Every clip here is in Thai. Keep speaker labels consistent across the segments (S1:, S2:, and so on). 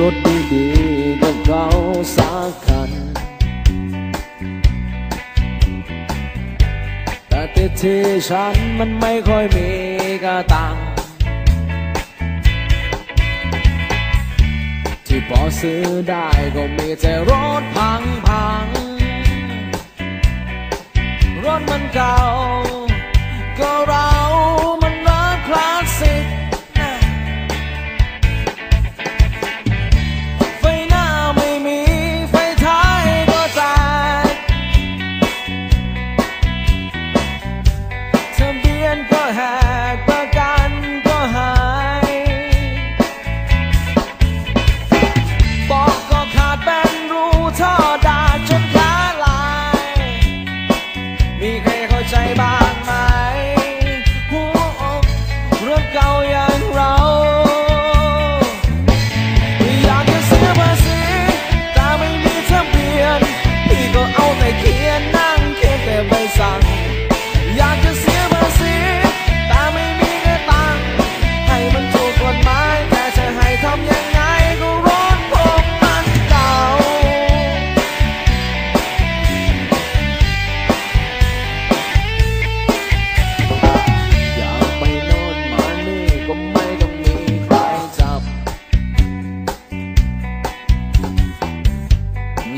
S1: รถดีๆกับเราสักคัน แต่ตทีฉันมันไม่ค่อยมีกระตัง ที่พอซื้อได้ก็มีแต่รถพังๆ รถมันเก่า and perhaps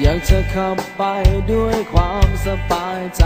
S1: อยากจะขับไปด้วยความสบายใจ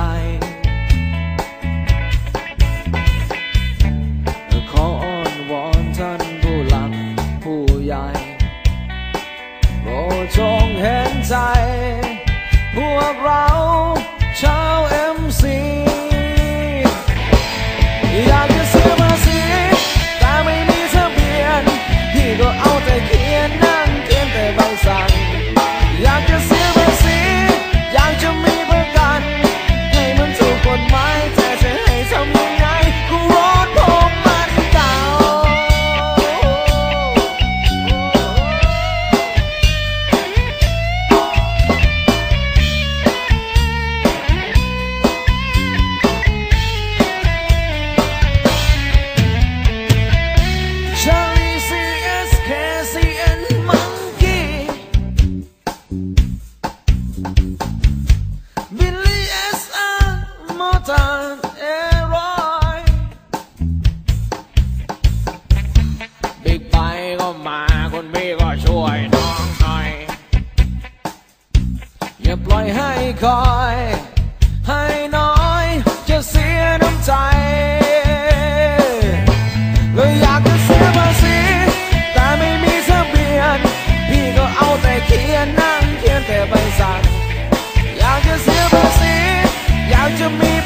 S1: อย่าปล่อยให้คอย ให้น้อยจะเสียน้ำใจเลยอยากจะเสียภาษีแต่ไม่มีเบียนพี่ก็เอาแต่เขียนนั่งเขียนแต่ใบสั่งอยากจะเสียภาษีอยากจะมี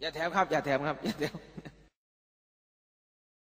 S1: อย่าแถมครับ อย่าแถมครับ อย่าแถม